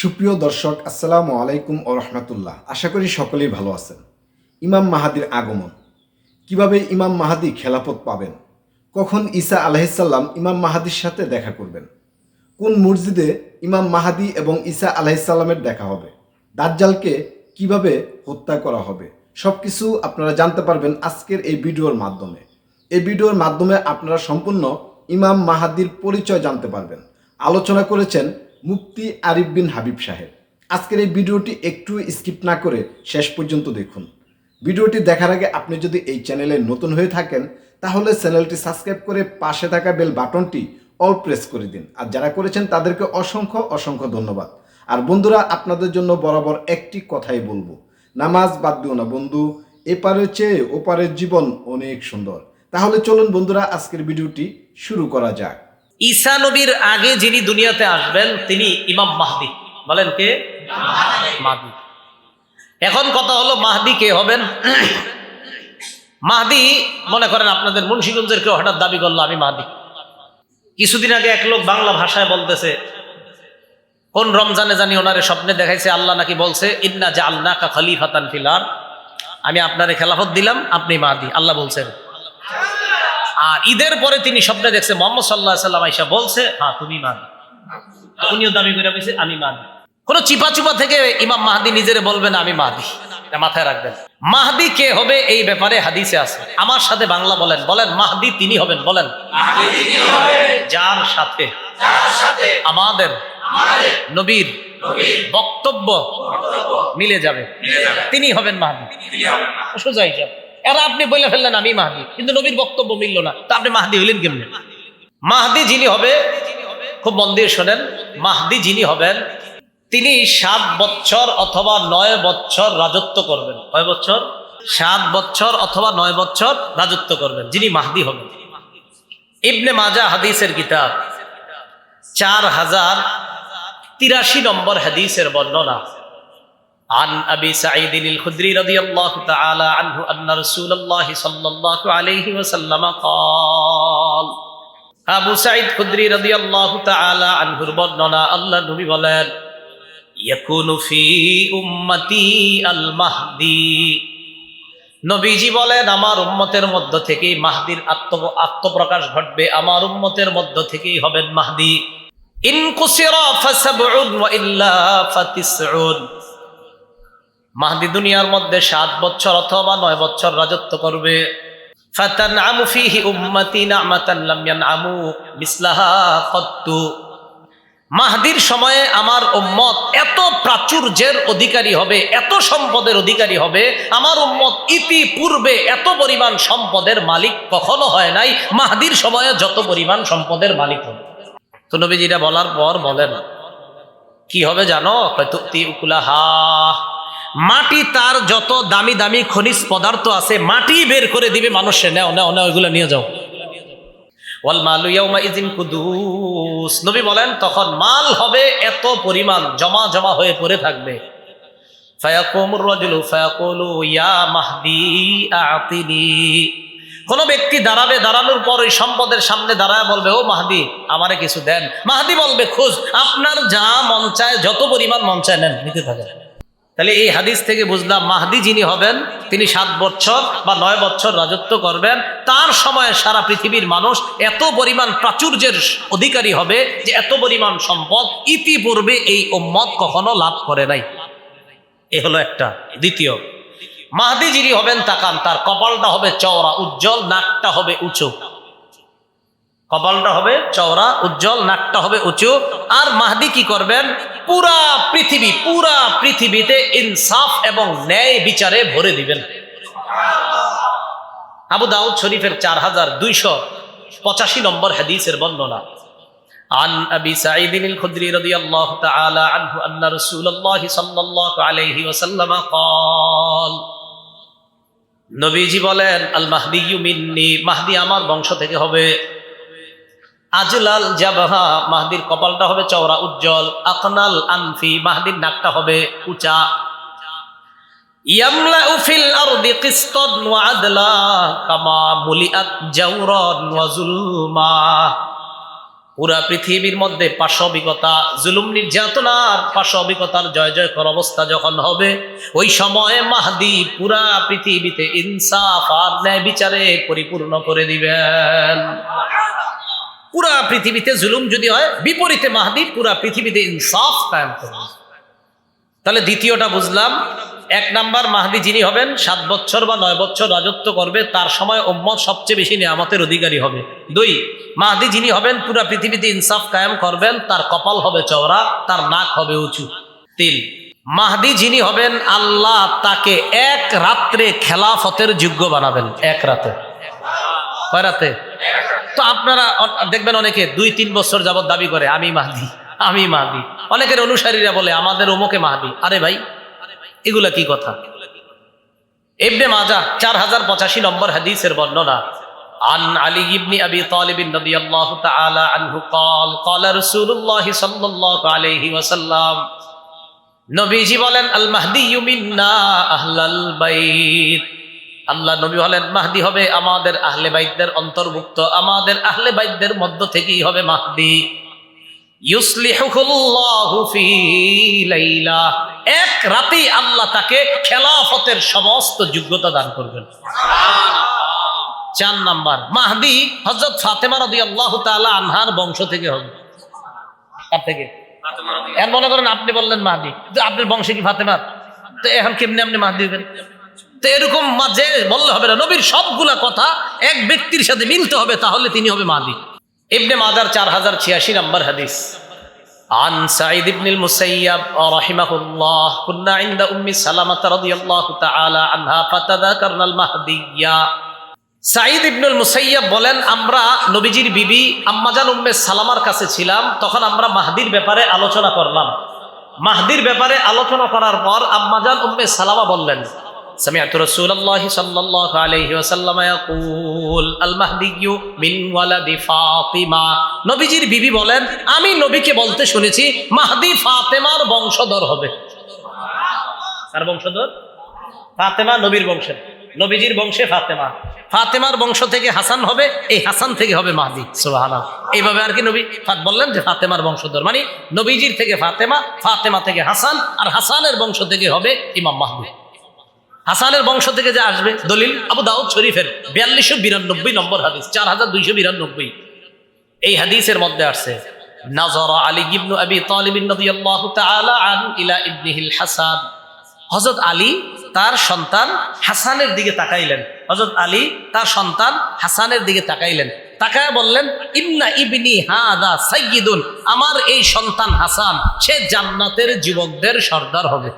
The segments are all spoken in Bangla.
সুপ্রিয় দর্শক, আসসালামু আলাইকুম ও রহমতুল্লাহ। আশা করি সকলেই ভালো আছেন। ইমাম মাহাদির আগমন। কীভাবে ইমাম মাহাদি খেলাফত পাবেন? কখন ঈসা আলাহিসাল্লাম ইমাম মাহাদির সাথে দেখা করবেন? কোন মসজিদে ইমাম মাহাদি এবং ঈসা আলাহিসাল্লামের দেখা হবে? দাজ্জালকে কীভাবে হত্যা করা হবে? সব কিছু আপনারা জানতে পারবেন আজকের এই ভিডিওর মাধ্যমে। এই ভিডিওর মাধ্যমে আপনারা সম্পূর্ণ ইমাম মাহাদির পরিচয় জানতে পারবেন। আলোচনা করেছেন মুফতি আরিফ বিন হাবিব সাহেব। আজকের এই ভিডিওটি একটু স্কিপ না করে শেষ পর্যন্ত দেখুন। ভিডিওটি দেখার আগে আপনি যদি এই চ্যানেলে নতুন হয়ে থাকেন, তাহলে চ্যানেলটি সাবস্ক্রাইব করে পাশে থাকা বেল বাটনটি অল প্রেস করে দিন। আর যারা করেছেন, তাদেরকে অসংখ্য অসংখ্য ধন্যবাদ। আর বন্ধুরা, আপনাদের জন্য বরাবর একটি কথাই বলব। নামাজ বাদ দিও না বন্ধু, এপারের চেয়ে ওপারের জীবন অনেক সুন্দর। তাহলে চলুন বন্ধুরা, আজকের ভিডিওটি শুরু করা যাক। ঈসা নবীর আগে যিনি দুনিয়াতে আসবেন, তিনি ইমাম মাহদি। বলেন কে? মাহদি। এখন কথা হলো মাহদি কে হবেন? মাহদি, মনে করেন আপনাদের মুন্সিগঞ্জের কেউ হঠাৎ দাবি করল, আমি মাহদি। কিছুদিন আগে এক লোক বাংলা ভাষায় বলতেছে, কোন রমজানে জানি ওনারে স্বপ্নে দেখাইছে, আল্লাহ নাকি বলছে, ইন্না যে আল্লাহ কা খলিফাতান ফিলার আমি আপনারে খেলাফত দিলাম, আপনি মাহদি, আল্লাহ বলছেন। আর ঈদের পরে তিনি স্বপ্নে দেখছে মোহাম্মদ সাল্লাহ সাল্লাম আইসা বলছে হ্যাঁ তুমি মান উনিও দাবি করে বলছে আমি মান কোনো চিপা চুপা থেকে ইমাম মাহাদি নিজেরে বলবেন আমি মাহাদি মাথায় রাখবেন। মাহাদি কে হবে এই ব্যাপারে হাদিসে আছে। আমার সাথে বাংলা বলেন বলেন মাহাদি তিনি হবেন। বলেন যার সাথে আমাদের নবীর বক্তব্য মিলে যাবে। তিনি হবেন মাহাদি। সোজা হিসাব এরা আপনি বলে ফেললেন, আমি মাহাদি। কিন্তু নবীর বক্তব্য মিলল না। তা আপনি মাহাদি হইলেন কেমনে? মাহাদি যিনি হবে, খুব মন দিয়ে শোনেন, মাহাদি যিনি হবেন, তিনি সাত বছর অথবা নয় বছর রাজত্ব করবেন। কয় বছর? সাত বছর অথবা নয় বছর রাজত্ব করবেন, যিনি মাহদি হবেন। ইবনে মাজা হাদিসের কিতাব, চার হাজার তিরাশি নম্বর হাদিসের বর্ণনা। عن أبي سعيد الخدري رضي الله تعالى عنه أن رسول الله صلى الله عليه وسلم قال আবু সাইদ খুদ্রি রদি আল্লাহ তাআলা আনহুর বর্ণনা আল্লাহ নবী বলেন ইয়াকুনু ফি উম্মতি আল মাহদি নবীজি বলেন আমার উম্মতের মধ্য থেকেই মাহদির আত্ম আত্মপ্রকাশ ঘটবে আমার উম্মতের মধ্য থেকেই হবেন মাহদি ইন কুসিরা ফাসাবউন ওয়া ইল্লা ফাতিসউন মাহদি দুনিয়ার মধ্যে সাত বছর অথবা নয় বছর রাজত্ব করবে। কত্তু মাহদির সময়ে আমার উম্মত এত প্রাচুর্যের অধিকারী হবে, এত সম্পদের অধিকারী হবে, আমার উম্মত ইতিপূর্বে এত পরিমাণ সম্পদের মালিক কখনো হয় নাই, মাহদির সময়ে যত পরিমাণ সম্পদের মালিক হবে। তো নবীজিরা বলার পর বলেন, কি হবে জানো? হয়তো তি উকুলাহা মাটি তার যত দামি দামি খনিজ পদার্থ আছে, মাটি বের করে দিবে মানুষে। নেও নেও নেও, এগুলো নিয়ে যাও। নবী বলেন, তখন মাল হবে এত পরিমাণ, জমা জমা হয়ে পড়ে থাকবে। ফায়াকুমুর ইয়া ব্যক্তি দাঁড়াবে, দাঁড়ানোর পর ওই সম্পদের সামনে দাঁড়ায় বলবে, ও মাহাদি, আমারে কিছু দেন। মাহাদি বলবে, খোঁজ, আপনার যা মন চায়, যত পরিমাণ মন চায় নেন, নিতে থাকেন। তাহলে এই হাদিস থেকে বুঝলাম মাহদি যিনি হবেন, তিনি সাত বছর বা নয় বছর রাজত্ব করবেন। তার সময়ে সারা পৃথিবীর মানুষ এত পরিমাণ প্রাচুর্যের অধিকারী হবে যে এত পরিমাণ সম্পদ ইতিপূর্বে এই উম্মত কখনো লাভ করে নাই। এ হলো একটা। দ্বিতীয়, মাহদি যিনি হবেন, তাকান, তার কপালটা হবে চওড়া, উজ্জ্বল, নাকটা হবে উঁচু। কপালটা হবে চওড়া, উজ্জ্বল, নাকটা হবে উঁচু। আর মাহদি কি করবেন? পুরা পৃথিবী পুরা পৃথিবীতে ইনসাফ এবং ন্যায় বিচারে ভরে দিবেন আবু দাউদ শরীফের চার হাজার দুইশো পঁচাশি নম্বর হাদিসের বর্ণনা عن أبي سعيد الخدري رضي الله تعالى عنه أن رسول الله صلى الله عليه وسلم قال নবীজি বলেন আল মাহদি মিন্নি মাহদি আমার বংশ থেকে হবে আজলাল জাবাহা, মাহদির কপালটা হবে চওড়া, উজ্জ্বল। আকনাল আনফি, মাহদির নাকটা হবে উঁচা। আদলা, কামা পুরা পৃথিবীর মধ্যে পাশবিকতার জয় জয়কর অবস্থা যখন হবে, ওই সময়ে মাহদি পুরা পৃথিবীতে ইনসাফ আর ন্যায় বিচারে পরিপূর্ণ করে দিবেন। পুরা পৃথিবীতে জুলুম যদি হয়, বিপরীতে মাহদি, পুরা পৃথিবীতে ইনসাফ কায়েম করবে। তাহলে দ্বিতীয়টা বুঝলাম। এক নাম্বার, মাহদি যিনি হবেন, সাত বছর বা নয় বছর রাজত্ব করবে, তার সময় উম্মত সবচেয়ে বেশি নিয়ামতের অধিকারী হবে। দুই, মাহদি যিনি হবেন, পুরা পৃথিবীতে ইনসাফ কায়েম করবেন, তার কপাল হবে চওড়া, তার নাক হবে উঁচু। তিন, মাহদি যিনি হবেন, আল্লাহ তাকে এক রাত্রে খেলাফতের যোগ্য বানাবেন। এক রাতে। কয় রাতে? তো আপনারা অ- দেখবেন অনেকে দুই তিন বছর যাবত দাবি করে আমি মাহদি আমি মাহদি অনেকের অনুসারীরা বলে আমাদের ওমকে মাহদি আরে ভাই এগুলা কি কথা ইবনে মাজা চার হাজার পঁচাশি নম্বর হাদিসের বর্ণনা عن علي بن ابي طالب رضي الله تعالى عنه قال قال رسول الله صلى الله عليه وسلم নবীজি বলেন আল মাহদি মিন্না আহলাল বাইত আল্লাহ নবী হলেন মাহদি হবে আমাদের আহলে বাইতদের অন্তর্ভুক্ত। আমাদের আহলে বাইতদের মধ্য থেকেই হবে মাহদি। এক রাতেই আল্লাহ তাকে খেলাফতের সমস্ত যোগ্যতা দান করবেন। চার নাম্বার মাহদি হজরত ফাতেমা রাদিয়াল্লাহু তাআলা আনহার বংশ থেকে হবে। কার থেকে। এখন মনে করেন আপনি বললেন মাহদি। আপনার বংশে কি ফাতেমা তো এখন কেমনি আপনি মাহদি হবেন? তো এরকম মাঝে বললে হবে না নবীর সবগুলা কথা এক ব্যক্তির সাথে মিলতে হবে তাহলে তিনি হবে মাহদি ইবনে মাদার চার হাজার ছিয়াশি নম্বর হাদিস عن سعيد بن المسيب رحمه الله كنا عند أم سلمة رضي الله تعالى عنها فتذكرنا المهدية সাঈদ ইবনুল মুসাইয়াব বলেন আমরা নবীজির বিবি আম্মাজান উম্মে সালামার কাছে ছিলাম তখন আমরা মাহদির ব্যাপারে আলোচনা করলাম মাহদির ব্যাপারে আলোচনা করার পর আম্মাজান উম্মে সালামা বললেন سمعت رسول الله صلى الله عليه وسلم يقول المهدي من ولد فاطمة নবীজির বিবি বলেন আমি নবীকে বলতে শুনেছি মাহদি ফাতেমার বংশধর হবে কার বংশধর ফাতেমা নবীর বংশের নবীজির বংশে ফাতেমা ফাতেমার বংশ থেকে হাসান হবে এই হাসান থেকে হবে মাহদি সুবহানাল্লাহ এইভাবে আর কি নবী ফাত বললেন যে ফাতেমার বংশধর মানে নবীজির থেকে ফাতেমা ফাতেমা থেকে হাসান আর হাসানের বংশ থেকে হবে ইমাম মাহদি হাসানের বংশ থেকে যে আসবে, দলিল আবু দাউদ শরীফের বিয়াল্লিশশো বিরানব্বই নম্বর হাদিস, চার হাজার দুইশো বিরানব্বই। এই হাদিসের মধ্যে আসছে, নাজর আলী ইবনু আবি তালিব রাদিয়াল্লাহু তাআলা ইলা ইবনিহিল হাসান। হযরত আলী তার সন্তান হাসানের দিকে তাকাইলেন। হযরত আলী তার সন্তান হাসানের দিকে তাকাইলেন। তাকায় বললেন, ইন্না ইবনি হাদা সাইয়্যিদুন, আমার এই সন্তান হাসান, সে জান্নাতের যুবকদের সর্দার হবে।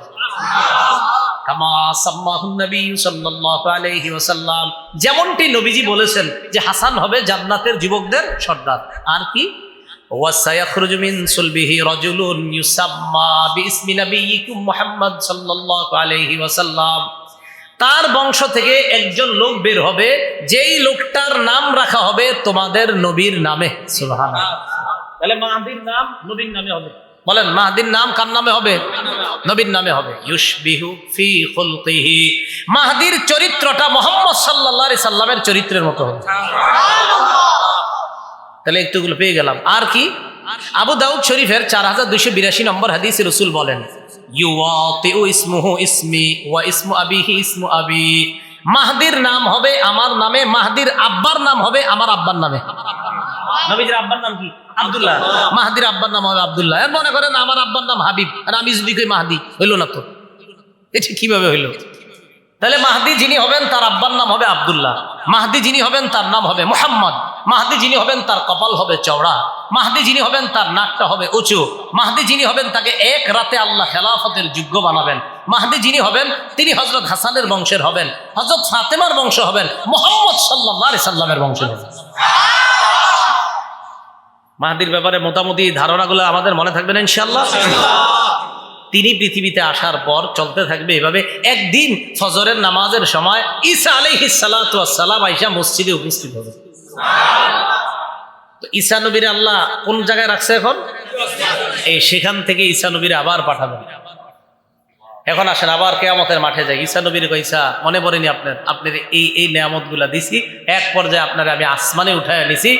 যেমনটি নবীজি বলেছেন যে হাসান হবে জান্নাতের যুবকদের সর্দার। আর কি? তার বংশ থেকে একজন লোক বের হবে যেই লোকটার নাম রাখা হবে তোমাদের নবীর নামে। তাহলে মাহদির নাম নবীর নামে হবে। বলেন মাহদির নাম কার নামে হবে? নবীর নামে হবে। ইউসবিহু ফি খুলকিহি। মাহদির চরিত্রটা মোহাম্মদ সাল্লাল্লাহু সাল্লামের চরিত্রের মতো হবে। তাহলে একটুগুলো পেয়ে গেলাম। আর কি? আবু দাউদ শরীফের চার হাজার দুইশো বিরাশি নম্বর হাদিসে রসুল বলেন, ইউওয়াতিউ ইসমুহু ইসমি ওয়া ইসমু আবিহি ইসমু আবি। মাহদির নাম হবে আমার নামে মাহদির আব্বার নাম হবে আমার আব্বার নামে। নবীজির আব্বার নাম কি? আব্দুল্লাহ। মাহাদির আব্বার নাম হবে আব্দুল্লাহ। এর মনে করেন আমার আব্বার নাম হাবিব আর আমি যদি কই মাহাদি হইল না তো। এটা কীভাবে হইল? তাহলে মাহদি যিনি হবেন তার আব্বার নাম হবে আব্দুল্লাহ। মাহদি যিনি হবেন তার নাম হবে মোহাম্মদ। মাহদি যিনি হবেন তার কপাল হবে চওড়া। মাহদি যিনি হবেন তার নাকটা হবে উঁচু। মাহদি যিনি হবেন তাকে এক রাতে আল্লাহ খেলাফতের যোগ্য বানাবেন। মাহদি যিনি হবেন, তিনি হজরত হাসানের বংশের হবেন। হজরত ফাতেমার বংশ হবেন। মোহাম্মদ সাল্লাহ সাল্লামের বংশ হবেন। মাহাদির ব্যাপারে মোটামুটি ধারণাগুলো আমাদের মনে থাকবেন ইনশাল্লাহ তিনি পৃথিবীতে আসার পর চলতে থাকবে এভাবে একদিন ফজরের নামাজের সময় ঈসা আলহিসাল্লাম আইসা মসজিদে উপস্থিত হবে। তো ঈসা নবীর আল্লাহ কোন জায়গায় রাখছে এখন? এই সেখান থেকে ঈসা নবীর আবার পাঠাবেন। এখন আসেন আবার কেয়ামতের মাঠে যাই ঈসা নবীর কইসা মনে পড়েনি আপনার আপনার এই এই নিয়ামত গুলা দিছি এক পর্যায়ে আপনারা আমি আসমানে উঠায় নিছি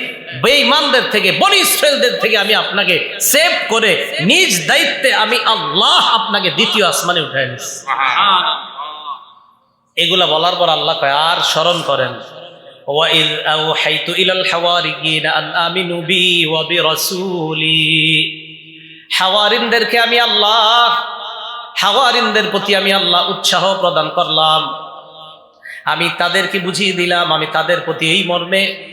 বেঈমানদের থেকে বনি ইসরায়েলদের থেকে আমি আপনাকে সেভ করে নিজ দায়িত্বে আমি আল্লাহ আপনাকে দ্বিতীয় আসমানে উঠায় নিছি এগুলা বলার পর আল্লাহ কয় আর স্মরণ করেন وَإِذْ أَوْحَيْتُ إِلَى الْحَوَارِيِّينَ أَنْ آمِنُوا بِي وَبِرَسُولِي হাওয়ারিনদেরকে আমি আল্লাহ হাওয়ারিনদের প্রতি আমি আল্লাহ উৎসাহ প্রদান করলাম। আমি তাদেরকে বুঝিয়ে দিলাম, আমি তাদের প্রতি এই মর্মে,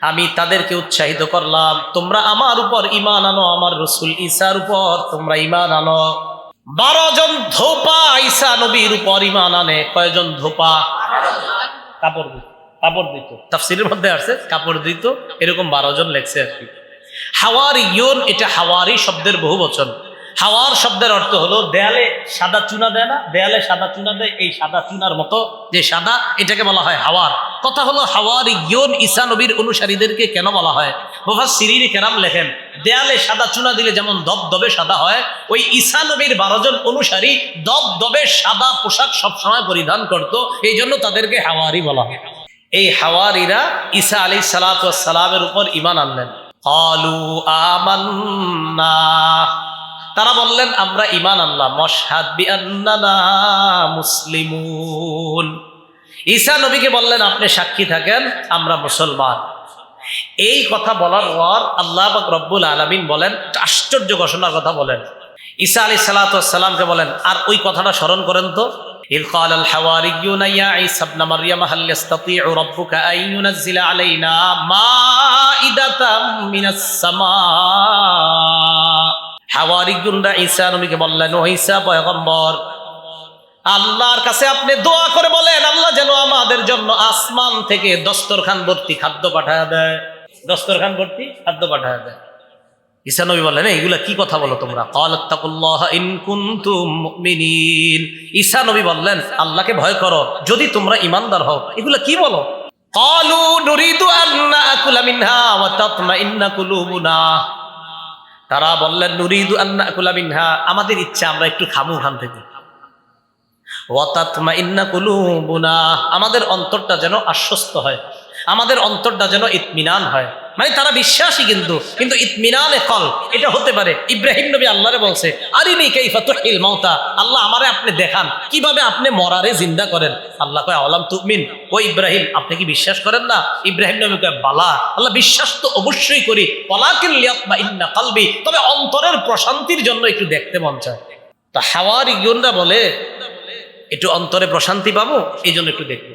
আমি তাদেরকে উৎসাহিত করলাম। তোমরা আমার উপর ইমান আনো, আমার রসুল ঈসার উপর তোমরা ইমান আনো। বারো জন ধোপা ঈসা নবীর উপর ইমান আনে। কয়জন ধোপা? কাপড় কাপড় দিত। তাফসিরের মধ্যে আছে কাপড় দিত। এরকম বারো জন লেখছে আর কি। হাওয়ার ইয়ন এটা হাওয়ারি শব্দের বহু বচন হাওয়ার শব্দের অর্থ হলো দেয়ালে সাদা চুনা দেয় না, দেয়ালে সাদা চুনা দেয়, এই সাদা চুনার মতো যে সাদা, এটাকে বলা হয় হাওয়ার। কথা হলো হাওয়ার ইয়ন ঈসা নবীর অনুসারীদেরকে কেন বলা হয়? বাবা সিরির কেরাম লেখেন, দেয়ালে সাদা চুনা দিলে যেমন দবদবে সাদা হয়, ওই ঈসা নবীর বারো জন অনুসারী দবদবে সাদা পোশাক সবসময় পরিধান করত, এই জন্য তাদেরকে হাওয়ারি বলা হয়। এই হাওয়ারিরা ঈসা আলী সালাতামের উপর ইমান আনলেন। কলু আমান্না। তারা বললেন আমরা ইমান আনলাম মশহাদ বিআন্নানা মুসলিমুন ঈসা নবীকে বললেন আপনি সাক্ষী থাকেন আমরা মুসলমান এই কথা বলার পর আল্লাহ পাক রব্বুল আলমিন বলেন একটা আশ্চর্য ঘোষণার কথা বলেন ঈসা আলী সালাতামকে বলেন আর ওই কথাটা স্মরণ করেন তো إذ قال الحواريون يا عيسى ابن مريم هل يستطيع ربك أن ينزل علينا مائدة من السماء হাওয়ারিগুনরা ঈসা নবীকে বললেন ঈসা পয়গম্বর, আল্লাহর কাছে আপনি দোয়া করে বলেন, আল্লাহ যেন আমাদের জন্য আসমান থেকে দস্তরখান ভর্তি খাদ্য পাঠায় দেয়। দস্তরখান ভর্তি খাদ্য পাঠায় দেয়। ঈসা নবী বললেন এইগুলা কি কথা বলো তোমরা? ঈসা নবী বললেন, আল্লাহকে ভয় করো, যদি তোমরা ইমানদার হও, এগুলা কি বলো? ক্বালু নুরিদু আন নাকুলা মিনহা ওয়া তাতমাইন্না কুলুবুনা। তারা বললেন, নুরিদু আন্না কুলা মিনহা, আমাদের ইচ্ছা আমরা একটু খামু ওখান থেকে। ওয়াতাতমা ইন্না কুলুবুনা, আমাদের অন্তরটা যেন আশ্বস্ত হয়, আমাদের অন্তরটা যেন ইতমিনান হয়। মানে তারা বিশ্বাসী কিন্তু কিন্তু ইতমিনানে কল, এটা হতে পারে। ইব্রাহিম নবী আল্লাহরে বলছে আরে আরিনি কাইফা তুহিল মাউতা আল্লাহ আমারে আপনি দেখান, কীভাবে আপনি মরারে জিন্দা করেন? আল্লাহ কয় আলাম তুমিন ও ইব্রাহিম, আপনি কি বিশ্বাস করেন না? ইব্রাহিম নবী কয়, বালা আল্লাহ বিশ্বাস তো অবশ্যই করি পলাকিল লিয়াতমা ইন্না কলবি তবে অন্তরের প্রশান্তির জন্য একটু দেখতে মন চায়। তা হাওয়ার ইগুনরা বলে, একটু অন্তরে প্রশান্তি পাবো, এই জন্য একটু দেখব।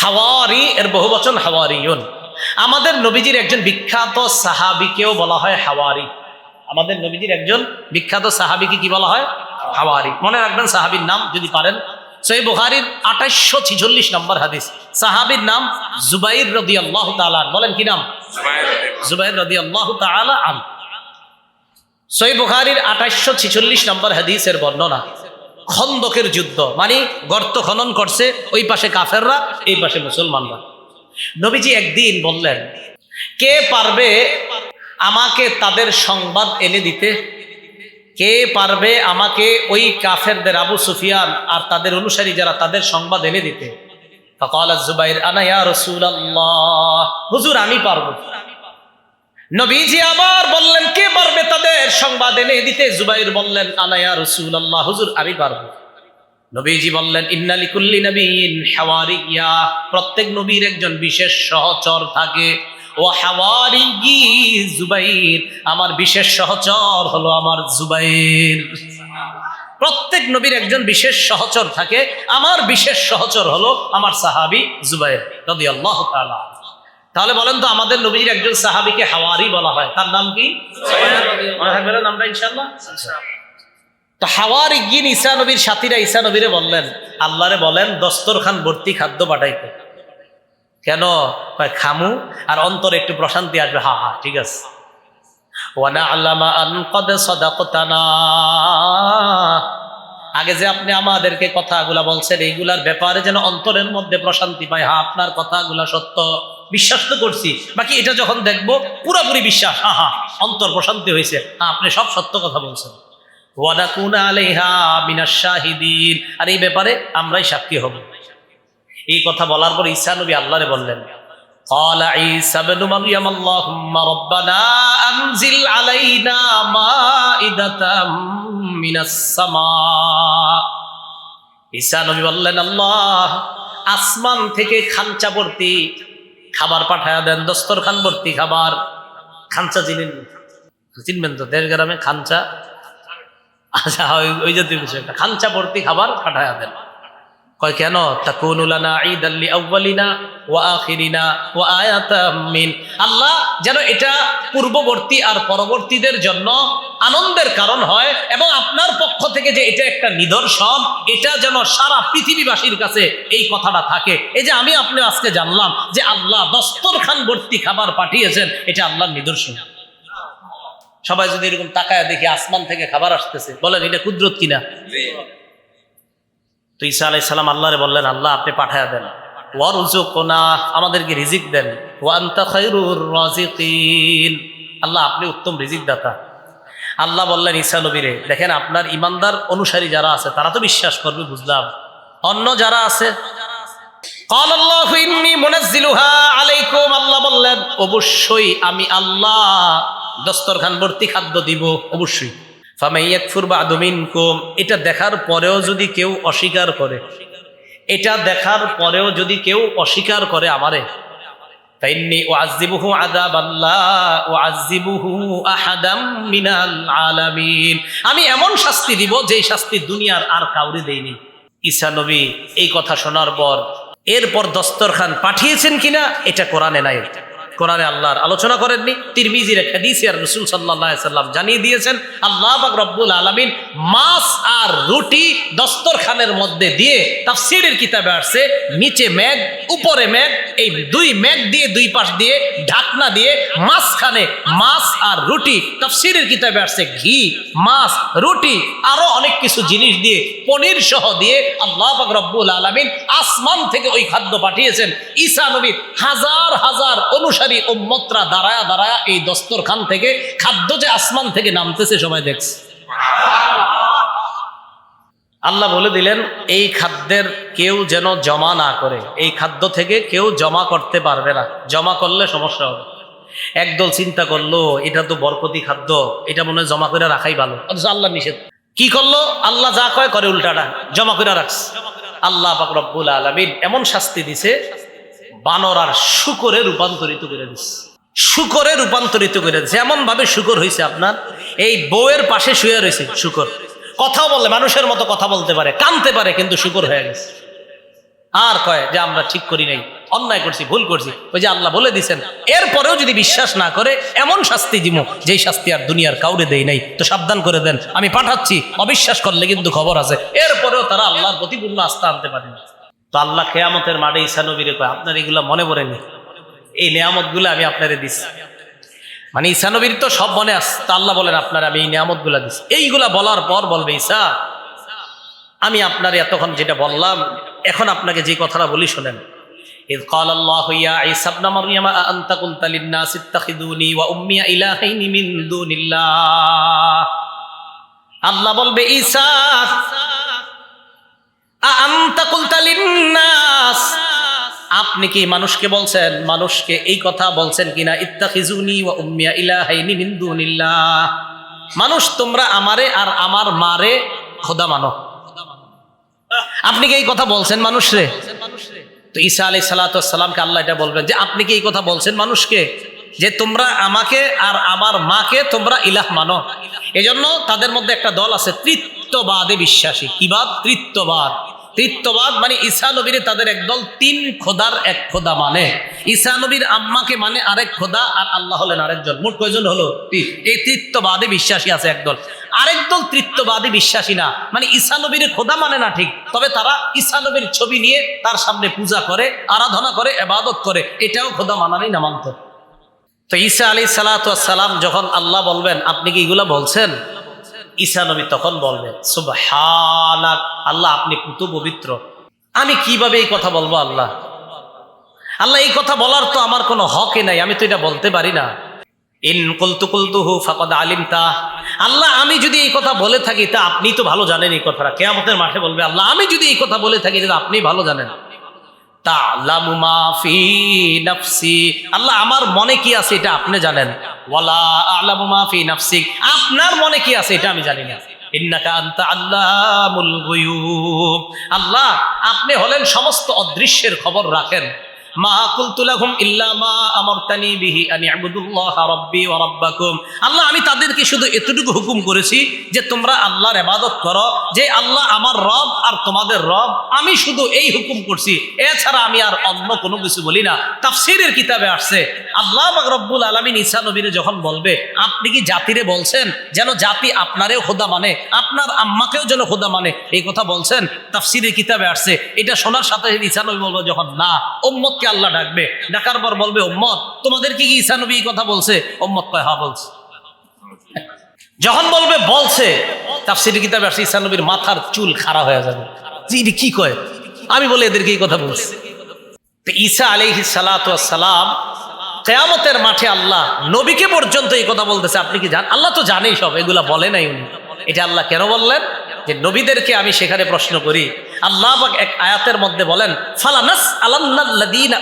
হাওয়ারি, এর বহু বচন হাওয়ারিয়ন আমাদের নবীজির একজন বিখ্যাত সাহাবিকেও বলা হয় হাওয়ারি। আমাদের নবীজির একজন বিখ্যাত সাহাবিকে কি বলা হয়? হাওয়ারি। মনে রাখবেন সাহাবির নাম যদি পারেন। সই বুখারির আঠাশশো ছিচল্লিশ নম্বর হাদিস। সাহাবির নাম জুবাইর রদি আল্লাহ তালান বলেন কি নাম? জুবাইর রদি আল্লাহ তালা সই বুখারির আঠাশশো ছিচল্লিশ নম্বর হাদিসের বর্ণনা। খন্দকের যুদ্ধ। মানে গর্ত খনন করছে, ওই পাশে কাফেররা, এই পাশে মুসলমানরা। নবীজি একদিন বললেন, কে পারবে আমাকে তাদের সংবাদ এনে দিতে? কে পারবে আমাকে ওই কাফেরদের আবু সুফিয়ান আর তাদের অনুসারী যারা তাদের সংবাদ এনে দিতে? হুজুর, আমি পারব। নবীজি আবার বললেন, কে পারবে তাদের সংবাদ এনে দিতে? জুবাইর বললেন আনায়া রসুল আল্লাহ হুজুর, আমি পারব। নবীজি বললেন ইন্নালিকুল্লি নবীন হাওয়ারিয়া। প্রত্যেক নবীর একজন বিশেষ সহচর থাকে। ও হাওয়ারি জুবাইর। আমার বিশেষ সহচর হলো আমার জুবাইর। প্রত্যেক নবীর একজন বিশেষ সহচর থাকে। আমার বিশেষ সহচর হলো আমার সাহাবি জুবাইর রদি আল্লাহ তাআলা তাহলে বলেন তো আমাদের নবীর একজন সাহাবিকে হাওয়ারি বলা হয়। তার নাম কি? মনে থাকবে নামটা ইনশাল্লাহ তো হাওয়ার গিন ঈসা নবীর সাথীরা ঈসা নবীরে বললেন, আল্লাহরে বলেন, দস্তরখান ভর্তি খাদ্য পাঠাইতে। কেন? খামু, আর অন্তর একটু প্রশান্তি আসবে। হা হা, ঠিক আছে। আগে যে আপনি আমাদেরকে কথাগুলা বলছেন, এইগুলার ব্যাপারে যেন অন্তরের মধ্যে প্রশান্তি পায়। হা, আপনার কথাগুলা সত্য। বিশ্বাস তো করছি। বাকি এটা যখন দেখব, পুরোপুরি বিশ্বাস। হা হা, অন্তর প্রশান্তি হয়েছে হ্যাঁ আপনি সব সত্য কথা বলছেন। ওয়ানাকুনা আলাইহা মিনাশ শাহিদিন আর এই ব্যাপারে আমরাই সাক্ষী হব এই কথা বলার পর ঈসা নবী আল্লাহরে বললেন قال عيسى ابن مريم اللهم ربنا أنزل علينا مائدة من السماء ঈসা নবী বললেন আল্লাহ আসমান থেকে খাঞ্চা ভর্তি খাবার পাঠায়া দেন দস্তরখান ভর্তি খাবার খাঞ্চা চিনেন চিনবেন তো দেড় গ্রামে খাঞ্চা আচ্ছা ওই ওই জাতীয় কিছু একটা। খাঞ্চা ভর্তি খাবার দেন। কয়, কেন? ঈদ আল্লি আউ্বালিনা আখিরিনা ওয়া আয়াতাম মিন। আল্লাহ যেন এটা পূর্ববর্তী আর পরবর্তীদের জন্য আনন্দের কারণ হয় এবং আপনার পক্ষ থেকে যে এটা একটা নিদর্শন, এটা যেন সারা পৃথিবীবাসীর কাছে এই কথাটা থাকে। এই যে আমি আপনি আজকে জানলাম যে আল্লাহ দস্তরখান ভর্তি খাবার পাঠিয়েছেন, এটা আল্লাহর নিদর্শন। সবাই যদি এরকম তাকায় দেখি আসমান থেকে খাবার আসতেছে বলেন এটা কুদরত কিনা? তো ঈসা আলাই সালাম আল্লাহরে বললেন আল্লাহ আপনি পাঠায় দেন। ওয়ারুজোকোনা আমাদেরকে রিজিক দেন। ওয়ান্তা আল্লাহ আপনি উত্তম রিজিক দাতা আল্লাহ বললেন ঈসা নবীরে দেখেন আপনার ইমানদার অনুসারী যারা আছে তারা তো বিশ্বাস করবে বুঝলাম। অন্য যারা আছে আল্লাহ বললেন অবশ্যই আমি আল্লাহ দস্তরখান ভর্তি খাদ্য দিব, অবশ্যই। ফামাইয়াকফুর বাদু মিনকুম, এটা দেখার পরেও যদি কেউ অস্বীকার করে। এটা দেখার পরেও যদি কেউ অস্বীকার করে আমারে। ফাইন্নি উআযিবুহু আযাবাল্লাহ উআযিবুহু আহাদাম মিনাল আলামিন। আমি এমন শাস্তি দিব যেই শাস্তি দুনিয়ার আর কাউরে দেয়নি ঈসা নবী এই কথা শোনার পর এরপর দস্তরখান পাঠিয়েছেন কিনা, এটা কোরআনে নাই। কোরআনে আল্লাহর আলোচনা করেননি, তিরমিজির হাদিসে আর রসুল সাল্লাহ সাল্লাম জানিয়ে দিয়েছেন, আল্লাহ রব্বুল আলমিন মাছ আর রুটি দস্তরখানের মধ্যে দিয়ে তাফসিরের কিতাবে আসছে, নিচে মেঘ উপরে মেঘ এই দুই মেঘ দিয়ে দুই পাশ দিয়ে ঢাকনা দিয়ে মাঝখানে মাছ আর রুটি তাফসিরের কিতাবে আসছে, ঘি, মাছ, রুটি, আরও অনেক কিছু জিনিস দিয়ে, পনির সহ দিয়ে আল্লাহ রব্বুল আলমিন আসমান থেকে ওই খাদ্য পাঠিয়েছেন। ঈসা নবীর হাজার হাজার অনুসারী উম্মতরা দাঁড়ায়া দাঁড়ায়া এই দস্তরখান থেকে খাদ্য যে আসমান থেকে নামতেছে সবাই দেখছে। আল্লাহ বলে দিলেন, এই খাদ্যের কেউ যেন জমা না করে, এই খাদ্য থেকে কেউ জমা করতে পারবে না। জমা করলে সমস্যা হবে। একদল চিন্তা করল, এটা তো বরকতি খাদ্য, এটা মনে হয় জমা করে রাখাই ভালো। অথচ আল্লাহ নিষেধ। কি করল? আল্লাহ যা কয় করে উল্টাটা, জমা করে রাখছে। আল্লাহ রব্বুল আলমিন এমন শাস্তি দিছে বানর আর শুকরে রূপান্তরিত করে দিচ্ছে শুকরে রূপান্তরিত করে এমন ভাবে শুকর হয়েছে আপনার। এই বউয়ের পাশে শুয়ে রয়েছে শুকর। কথা বলে মানুষের মতো কথা বলতে পারে, কানতে পারে, কিন্তু শুকর হয়ে গেছে। আর কয় যে, আমরা ঠিক করি নাই, অন্যায় করছি, ভুল করছি। ওই যে আল্লাহ বলে দিছেন, এরপরেও যদি বিশ্বাস না করে, এমন শাস্তি দিব যেই শাস্তি আর দুনিয়ার কাউরে দেই নাই। তো সাবধান করে দেন, আমি পাঠাচ্ছি, অবিশ্বাস করলে কিন্তু খবর আছে। এরপরেও তারা আল্লাহর প্রতি পূর্ণ আস্থা আনতে পারে না। তো আল্লাহ খেয়ামতের মাঠে ঈসা নবীরে কয় আপনার এগুলা মনে পড়েনি এই নিয়ামত গুলো আমি আপনারে দিচ্ছি মানে ঈসা নবীর তো সব মনে আস তা আল্লাহ বলেন আপনার আমি এই নিয়ামত গুলা দিচ্ছি এইগুলা বলার পর বলবে ঈসা আমি আপনার এতক্ষণ যেটা বললাম এখন আপনাকে যে কথাটা বলি শোনেন إذ قال الله يا عيسى ابن مريم أأنت قلت للناس اتخذوني وأمي إلهين من دون الله আল্লাহ বলবে ঈসা আপনি কি মানুষকে বলছেন? মানুষকে এই কথা বলছেন কিনা? ইত্তাখিজুনি ওয়া উম্মিয়া ইলাহাইনি মিন দুনিল্লাহ। মানুষ তোমরা আমারে আর আমার মারে খোদা মানো। আপনি কি এই কথা বলছেন মানুষরে? তো ঈসা আলাই সালাতামকে আল্লাহ এটা বলবেন যে, আপনি কি এই কথা বলছেন মানুষকে? যে তোমরা আমাকে আর আমার মাকে তোমরা ইলাহ মানো। এজন্য তাদের মধ্যে একটা দল আছে, তৃত্ববাদে বিশ্বাসী। কিবাদ তৃত্ববাদ। তৃত্ববাদ মানে ঈসা নবীর তাদের একদল তিন খোদার এক খোদা মানে। ঈসা নবীর আম্মাকে মানে আরেক খোদা, আর আল্লাহ হলেন আরেকজন। মোট কয়জন হলো? এই তৃত্ববাদে বিশ্বাসী আছে একদল। আরেক দল তৃত্ববাদী বিশ্বাসী না মানে ঈসা নবীর খোদা মানে না ঠিক। তবে তারা ঈসা নবীর ছবি নিয়ে তার সামনে পূজা করে, আরাধনা করে, এবাদত করে, এটাও খোদা মানারই নামান্ত তো ঈসা আলী সালাতাম যখন আল্লাহ বলবেন, আপনি কি এগুলা বলছেন? ঈসা নবী তখন বলবেন সুবহানাক আল্লাহ আপনি কুতু পবিত্র। আমি কীভাবে এই কথা বলব আল্লাহ? আল্লাহ, এই কথা বলার তো আমার কোনো হকে নাই, আমি তো এটা বলতে পারি না। ইন কুলতু কুলতুহু ফাকাদ আলিমতা। আল্লাহ, আমি যদি এই কথা বলে থাকি, তা আপনি তো ভালো জানেন এই কথাটা। কেয়ামতের মাঠে বলবে আল্লাহ, আমি যদি এই কথা বলে থাকি, তা আপনি ভালো জানেন। আল্লাহ, আমার মনে কি আছে এটা আপনি জানেন? মাফি নাফসিক। আপনার মনে কি আছে এটা আমি জানি না। আল্লাহ, আপনি হলেন সমস্ত অদৃশ্যের খবর রাখেন। মা কুলতু লাহুম ইল্লা মা আমারতানি আল্লাহ, আমি তাদেরকে শুধু এতটুকু হুকুম করেছি যে তোমরা আল্লাহর ইবাদত করো, যে আল্লাহ আমার রব আর তোমাদের রব, আমি শুধু এই হুকুম করছি। এছাড়া আমি আর অন্য কোনো কিছু বলি না। তাফসীরের কিতাবে আসছে, আল্লাহ রব্বুল আলামিন ঈসা নবীরে যখন বলবে, আপনি কি জাতিরে বলছেন যেন জাতি আপনারেও খোদা মানে? আপনার আম্মাকেও যেন খোদা মানে? এই কথা বলছেন, তাফসীরের কিতাবে আসছে। এটা শোনার সাথে সাথে ঈসা নবী বলব যখন, না, উম্মতকে আল্লাহ ডাকবে। ডাকার পর বলবে, উম্মত, তোমাদের কি ঈসা নবী কথা বলছে? উম্মত কয় হ্যাঁ বলছে। যখন বলবে, বলছে তাফসীরের কিতাবে আসছে, ঈসা নবীর মাথার চুল খাড়া হয়ে যাবে। যে কি কয়? আমি বলে এদেরকে এই কথা বলছি। তো ঈসা আলাইহি সালাম কেয়ামতের মাঠে আল্লাহ নবীকে পর্যন্ত এই কথা বলতেছে। আপনি কি জান? আল্লাহ তো জানেই সব, এগুলা বলে নাই উনি। এটা আল্লাহ কেন বললেন? যে নবীদেরকে আমি সেখানে প্রশ্ন করি আল্লাহ এক আয়াতের মধ্যে বলেন, ফালানাস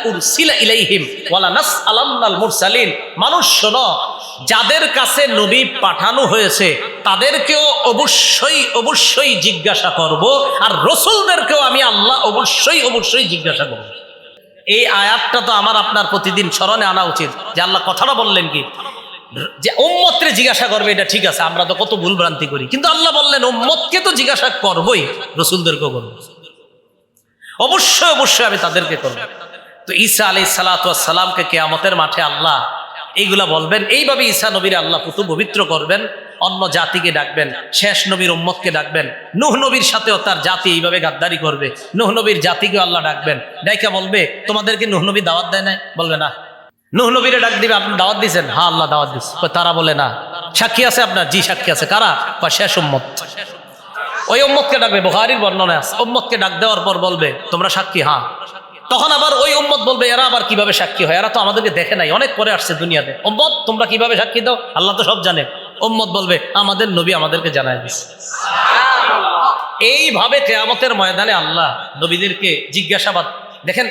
উরসিলা ইলাইহিম ওয়ালানাস আলান্নাল মুরসালিন। মানুষ, শোনো, যাদের কাছে নবী পাঠানো হয়েছে, তাদেরকেও অবশ্যই অবশ্যই জিজ্ঞাসা করব আর রসুলদেরকেও আমি আল্লাহ অবশ্যই অবশ্যই জিজ্ঞাসা করব। এই আয়াতটা তো আমার আপনার প্রতিদিন স্মরণে আনা উচিত যে আল্লাহ কথাটা বললেন কি? যে উম্মতরে জিজ্ঞাসা করবে, এটা ঠিক আছে, আমরা তো কত ভুল ভ্রান্তি করি। কিন্তু আল্লাহ বললেন, উম্মতকে তো জিজ্ঞাসা করবই, রসুলদেরকেও করব। অবশ্যই অবশ্যই আমি তাদেরকে করব। তো ঈসা আলি সালাতামকে কেয়ামতের মাঠে আল্লাহ এইগুলা বলবেন। এইভাবে ঈসা নবীর আল্লাহ পুতু পবিত্র করবেন, অন্য জাতিকে ডাকবেন, শেষ নবীর উম্মতকে ডাকবেন, নুহ নবীর সাথেও তার জাতি এইভাবে গাদ্দারি করবে, নুহ নবীর জাতিকেও আল্লাহ ডাকবেন। ডাইকা বলবে, তোমাদেরকে নুহ নবী দাওয়াত দেয় নাই? বলবে না। নুহ নবীরে ডাক দিবে, আপনি দাওয়াত দিয়েছেন হ্যাঁ আল্লাহ দাওয়াত দিচ্ছে তারা বলে না। সাক্ষী আছে আপনার? জি, সাক্ষী আছে। কারা? কয়, শেষ উম্মত। ওই উম্মতকে ডাকবে, বুখারির বর্ণনা আছে। উম্মতকে ডাক দেওয়ার পর বলবে, তোমরা সাক্ষী হ্যাঁ। তখন আবার ওই উম্মত বলবে, এরা আবার কীভাবে সাক্ষী হয়? এরা তো আমাদেরকে দেখে নাই। অনেক পরে আসছে দুনিয়াতে। উম্মত, তোমরা কীভাবে সাক্ষী দাও? আল্লাহ তো সব জানে। উম্মত বলবে, আমাদের নবী আমাদেরকে জানায় দিচ্ছে এইভাবে কেয়ামতের ময়দানে আল্লাহ নবীদেরকে জিজ্ঞাসাবাদ। দেখেন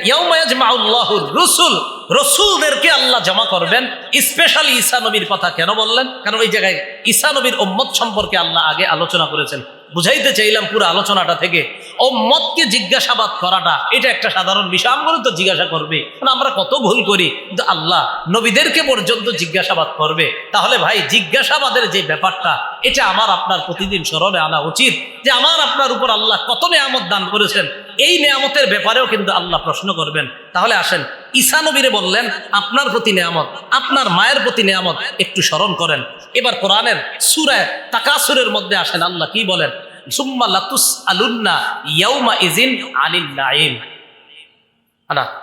রসুল রসুলদেরকে আল্লাহ জমা করবেন, স্পেশালি ঈসা নবীর কথা কেন বললেন? কারণ ওই জায়গায় ঈসা নবীর ওম্মত সম্পর্কে আল্লাহ আগে আলোচনা করেছেন। বুঝাইতে চাইলাম পুরো আলোচনাটা থেকে ওম্মতকে জিজ্ঞাসাবাদ করাটা, এটা একটা সাধারণ বিষয় আমগুলো তো জিজ্ঞাসা করবে আমরা কত ভুল করি, কিন্তু আল্লাহ নবীদেরকে পর্যন্ত জিজ্ঞাসাবাদ করবে। তাহলে ভাই, জিজ্ঞাসাবাদের যে ব্যাপারটা, এটা আমার আপনার প্রতিদিন স্মরণে আনা উচিত যে আমার আপনার উপর আল্লাহ কত নেয়ামত দান করেছেন। এই নেয়ামতের ব্যাপারেও কিন্তু আল্লাহ প্রশ্ন করবেন। তাহলে আসেন, ঈসা নবীরে বললেন, আপনার প্রতি নেয়ামত, আপনার মায়ের প্রতি নেয়ামত একটু স্মরণ করেন। এবার কোরআনের সুরায় তাকাসুরের মধ্যে আসেন, আল্লাহ কি বলেন? সুম্মা লাতুস আলুন্না ইয়াউমা ইজিন আনিল নাইম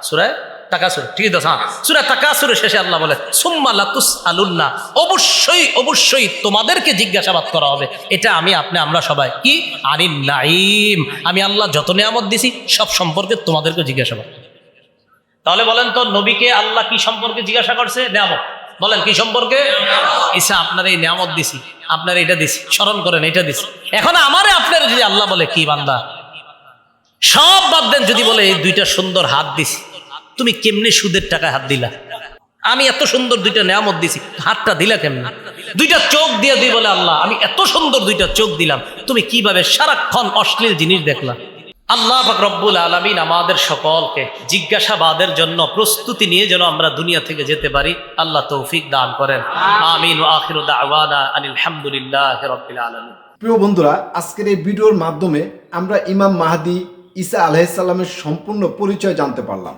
সুরায় তাকাসুর ঠিক আছে হ্যাঁ। সুরা তাকাসুরের শেষে আল্লাহ বলে, সুম্মা লাতুস আলুন্না অবশ্যই অবশ্যই তোমাদেরকে জিজ্ঞাসাবাদ করা হবে। এটা আমি, আপনি, আমরা সবাই। কি? আনিল নাইম আমি আল্লাহ যত নিয়ামত দিছি, সব সম্পর্কে তোমাদেরকে জিজ্ঞাসাবাদ তাহলে বলেন তো, নবীকে আল্লাহ কি সম্পর্কে জিজ্ঞাসা করছে? নিয়ামত। বলেন, কি সম্পর্কে? ইসা আপনার এই নিয়ামত দিছি, আপনার এটা দিছি, স্মরণ করেন, এটা দিছি। এখন আমারে, আপনার যদি আল্লাহ বলে, কি বান্দা? সব বাদ দেন, যদি বলে, এই দুইটা সুন্দর হাত দিছি। তুমি কেমনে সুদের টাকায় হাত দিলা? আমি এত সুন্দর দুইটা নিয়ামত দিছি, হাতটা দিলা কেমনে? দুইটা চোখ দিয়ে দিই বলে, আল্লাহ, আমি এত সুন্দর দুইটা চোখ দিলাম, তুমি কীভাবে সারাক্ষণ অশ্লীল জিনিস দেখলা? আল্লাহ রব্বুল আলমিন আমাদের সকলকে জিজ্ঞাসাবাদের জন্য প্রস্তুতি নিয়ে যেন আমরা দুনিয়া থেকে যেতে পারি, আল্লাহ তৌফিক দান করেন। আমিন। আখির দাওয়ানা আনিল হামদুলিল্লাহ রব্বিল আলামিন। প্রিয় বন্ধুরা, আজকের এই ভিডিওর মাধ্যমে আমরা ইমাম মাহাদি ঈসা আলাইসাল্লামের সম্পূর্ণ পরিচয় জানতে পারলাম।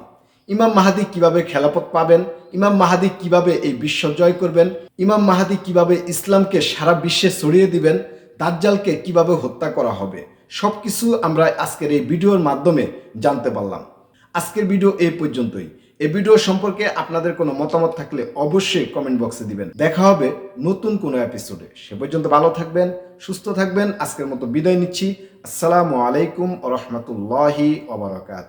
ইমাম মাহাদি কীভাবে খেলাপথ পাবেন? ইমাম মাহাদি কীভাবে এই বিশ্ব জয় করবেন? ইমাম মাহাদি কীভাবে ইসলামকে সারা বিশ্বে ছড়িয়ে দিবেন? দাজ্জালকে কীভাবে হত্যা করা হবে? সব কিছু আমরা আজকের এই ভিডিওর মাধ্যমে জানতে পারলাম। আজকের ভিডিও এই পর্যন্তই। এই ভিডিও সম্পর্কে আপনাদের কোনো মতামত থাকলে অবশ্যই কমেন্ট বক্সে দিবেন। দেখা হবে নতুন কোনো এপিসোডে সে পর্যন্ত ভালো থাকবেন, সুস্থ থাকবেন। আজকের মতো বিদায় নিচ্ছি। আসসালামু আলাইকুম রহমতুল্লাহি ওবরাকাত